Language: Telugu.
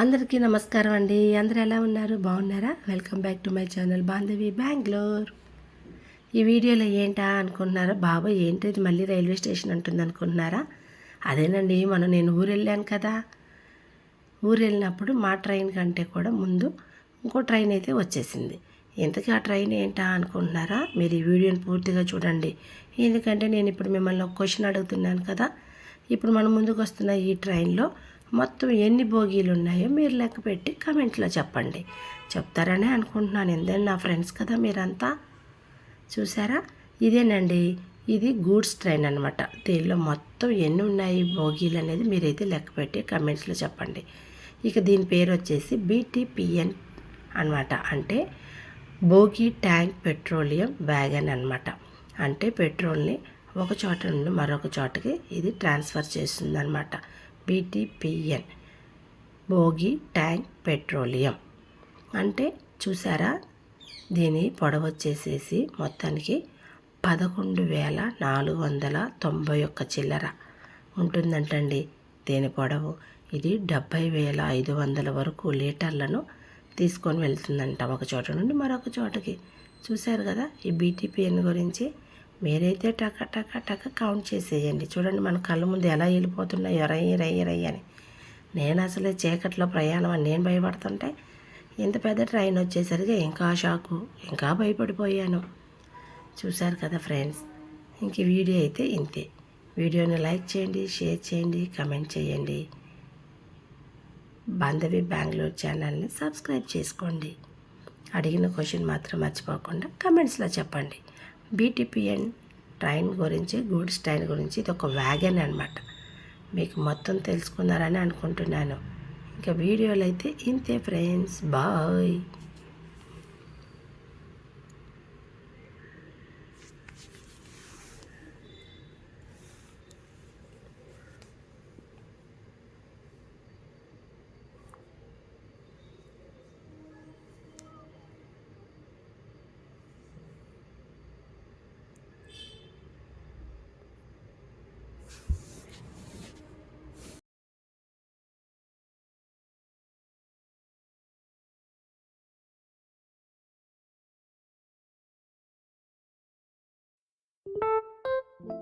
అందరికీ నమస్కారం అండి. అందరు ఎలా ఉన్నారు? బాగున్నారా? Welcome back to my channel Bandhavi Bengaluru ఈ వీడియోలో ఏంటా అనుకుంటున్నారా? బాబా ఏంటిది మళ్ళీ రైల్వే స్టేషన్ అంటుంది అనుకుంటున్నారా? అదేనండి మనం నేను ఊరు వెళ్ళాను కదా. ఊరు వెళ్ళినప్పుడు మా ట్రైన్ కంటే కూడా ముందు ఇంకో ట్రైన్ అయితే వచ్చేసింది. ఇంతకీ ఆ ట్రైన్ ఏంటా అనుకుంటున్నారా? మీరు ఈ వీడియోని పూర్తిగా చూడండి. ఎందుకంటే నేను ఇప్పుడు మిమ్మల్ని ఒక క్వశ్చన్ అడుగుతున్నాను కదా. ఇప్పుడు మనం ముందుకు వస్తున్న ఈ ట్రైన్లో మొత్తం ఎన్ని బోగీలు ఉన్నాయో మీరు లెక్క పెట్టి కమెంట్లో చెప్పండి. చెప్తారనే అనుకుంటున్నాను. ఎందుకంటే నా ఫ్రెండ్స్ కదా మీరంతా? చూసారా? ఇదేనండి. ఇది గూడ్స్ ట్రైన్ అనమాట దీనిలో మొత్తం ఎన్ని ఉన్నాయి బోగీలు అనేది మీరైతే లెక్క పెట్టి కమెంట్స్లో చెప్పండి. ఇక దీని పేరు వచ్చేసి బీటీపీఎన్ అనమాట అంటే బోగి ట్యాంక్ పెట్రోలియం వ్యాగన్ అనమాట అంటే పెట్రోల్ని ఒక చోట నుండి మరొక చోటకి ఇది ట్రాన్స్ఫర్ చేస్తుంది అనమాట బీటీపీఎన్ భోగి ట్యాంక్ పెట్రోలియం. అంటే చూసారా? దీని పొడవచ్చేసేసి మొత్తానికి పదకొండు వేల నాలుగు వందల తొంభై ఒక్క చిల్లర ఉంటుందంటండి దీని పొడవు. ఇది డెబ్భై వేల ఐదు వందల వరకు లీటర్లను తీసుకొని వెళ్తుందంట ఒక చోట నుండి మరొక చోటకి. చూశారు కదా ఈ బీటీపీఎన్ గురించి? మీరైతే టక టక టక కౌంట్ చేసేయండి. చూడండి మన కళ్ళ ముందు ఎలా వెళ్ళిపోతున్నాయో రయ్య రయ్యి రయ్య అని. నేను అసలు చీకట్లో ప్రయాణం అని నేను భయపడుతుంటే ఇంత పెద్ద ట్రైన్ వచ్చేసరికి ఇంకా షాకు ఇంకా భయపడిపోయాను. చూశారు కదా ఫ్రెండ్స్ ఇంక వీడియో అయితే ఇంతే. వీడియోని లైక్ చేయండి షేర్ చేయండి కమెంట్ చేయండి. బాంధవి బెంగళూరు ఛానల్ని సబ్స్క్రైబ్ చేసుకోండి. అడిగిన క్వశ్చన్ మాత్రం మర్చిపోకుండా కమెంట్స్లో చెప్పండి. బీటీపీఎన్ ట్రైన్ గురించి గూడ్స్ ట్రైన్ గురించి ఇది ఒక వ్యాగన్ అనమాట మీకు మొత్తం తెలుసుకున్నారని అనుకుంటున్నాను. ఇంకా వీడియోలు అయితే ఇంతే ఫ్రెండ్స్. బాయ్.